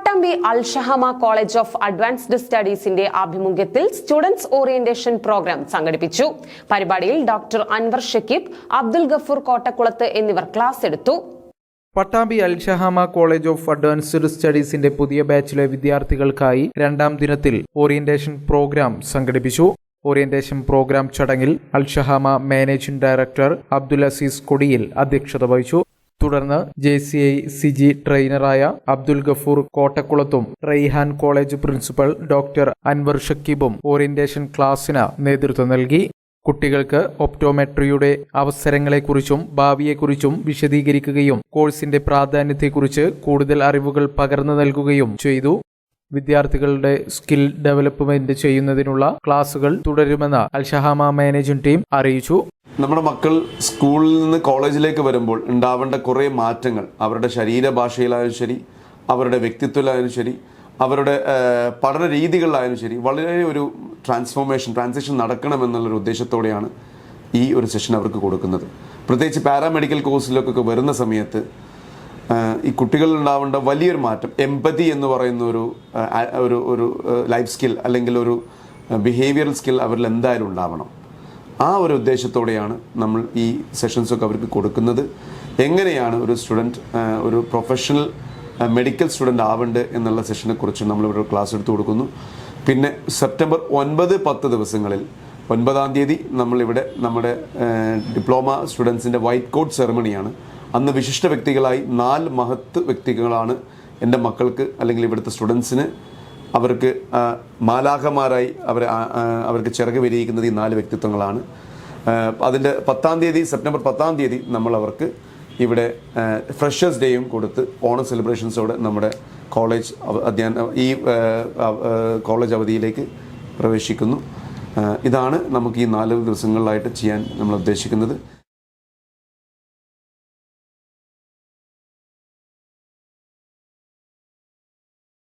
Pattambi Al Shahama college of advanced സ്റ്റഡീസിന്റെ ആഭിമുഖ്യത്തിൽ students orientation programme സംഘടിപ്പിച്ചു. പരിപാടിയിൽ ഡോക്ടർ അൻവർ ഷക്കീബ് അബ്ദുൽ ഗഫൂർ കോട്ടക്കുളത്ത് എന്നിവർ ക്ലാസ് എടുത്തു. Pattambi Al Shahama college of advanced സ്റ്റഡീസിന്റെ പുതിയ ബാച്ചിലെ വിദ്യാർത്ഥികൾക്കായി രണ്ടാം ദിനത്തിൽ ഓറിയന്റേഷൻ പ്രോഗ്രാം സംഘടിപ്പിച്ചു. ഓറിയന്റേഷൻ പ്രോഗ്രാം ചടങ്ങിൽ അൽഷഹാമ മാനേജിംഗ് ഡയറക്ടർ അബ്ദുൽ അസീസ് കൊടിയിൽ അധ്യക്ഷത വഹിച്ചു. തുടർന്ന് ജെ സി ഐ സിജി ട്രെയിനറായ Abdul Gafoor കോട്ടക്കുളത്തും Raihan college principal doctor Anwar ഷക്കീബും orientation ക്ലാസ്സിന് നേതൃത്വം നൽകി. കുട്ടികൾക്ക് ഒപ്റ്റോമെട്രിയുടെ അവസരങ്ങളെക്കുറിച്ചും ഭാവിയെക്കുറിച്ചും വിശദീകരിക്കുകയും കോഴ്സിന്റെ പ്രാധാന്യത്തെക്കുറിച്ച് കൂടുതൽ അറിവുകൾ പകർന്നു നൽകുകയും ചെയ്തു. വിദ്യാർത്ഥികളുടെ സ്കിൽ ഡെവലപ്മെന്റ് ചെയ്യുന്നതിനുള്ള ക്ലാസുകൾ തുടരുമെന്ന് അൽഷഹാമ മാനേജിംഗ് ടീം അറിയിച്ചു. നമ്മുടെ മക്കൾ സ്കൂളിൽ നിന്ന് കോളേജിലേക്ക് വരുമ്പോൾ ഉണ്ടാവേണ്ട കുറേ മാറ്റങ്ങൾ. അവരുടെ ശരീരഭാഷയിലായാലും ശരി അവരുടെ വ്യക്തിത്വത്തിലായാലും ശരി അവരുടെ പഠന രീതികളിലായാലും ശരി വളരെ ഒരു ട്രാൻസ്ഫോർമേഷൻ ട്രാൻസിഷൻ നടക്കണമെന്നുള്ളൊരു ഉദ്ദേശത്തോടെയാണ് ഈ ഒരു സെഷൻ അവർക്ക് കൊടുക്കുന്നത്. പ്രത്യേകിച്ച് പാരാമെഡിക്കൽ കോഴ്സിലൊക്കെ വരുന്ന സമയത്ത് ഈ കുട്ടികളിൽ ഉണ്ടാവേണ്ട വലിയൊരു മാറ്റം എമ്പതി എന്ന് പറയുന്ന ഒരു ഒരു ഒരു ലൈഫ് സ്കിൽ അല്ലെങ്കിൽ ഒരു ബിഹേവിയറൽ സ്കിൽ അവരിൽ എന്തായാലും ഉണ്ടാവണം. ആ ഒരു ഉദ്ദേശത്തോടെയാണ് നമ്മൾ ഈ സെഷൻസൊക്കെ അവർക്ക് കൊടുക്കുന്നത്. എങ്ങനെയാണ് ഒരു സ്റ്റുഡന്റ് ഒരു പ്രൊഫഷണൽ മെഡിക്കൽ സ്റ്റുഡന്റ് ആവേണ്ടത് എന്നുള്ള സെഷനെ കുറിച്ച് നമ്മൾ ഇവിടെ ക്ലാസ് എടുത്തു കൊടുക്കുന്നു. പിന്നെ സെപ്റ്റംബർ ഒൻപത് പത്ത് ദിവസങ്ങളിൽ ഒൻപതാം തീയതി നമ്മളിവിടെ നമ്മുടെ ഡിപ്ലോമ സ്റ്റുഡൻസിന്റെ വൈറ്റ് കോട്ട് സെറമണിയാണ് അന്ന് വിശിഷ്ട വ്യക്തികളായി നാല് മഹത്ത് വ്യക്തികളാണ് എന്റെ മക്കൾക്ക് അല്ലെങ്കിൽ ഇവിടുത്തെ സ്റ്റുഡൻസിന് അവർക്ക് മാലാഖമാരായി അവരെ അവർക്ക് ചിറക് വിരിയിക്കുന്നത് ഈ നാല് വ്യക്തിത്വങ്ങളാണ്. അതിന്റെ പത്താം തീയതി സെപ്റ്റംബർ പത്താം തീയതി നമ്മൾ അവർക്ക് ഇവിടെ ഫ്രഷേഴ്സ് ഡേയും കൊടുത്ത് ഓണം സെലിബ്രേഷൻസോടെ നമ്മുടെ കോളേജ് അധ്യയന ഈ കോളേജ് അവധിയിലേക്ക് പ്രവേശിക്കുന്നു. ഇതാണ് നമുക്ക് ഈ നാല് ദിവസങ്ങളിലായിട്ട് ചെയ്യാൻ നമ്മൾ ഉദ്ദേശിക്കുന്നത്.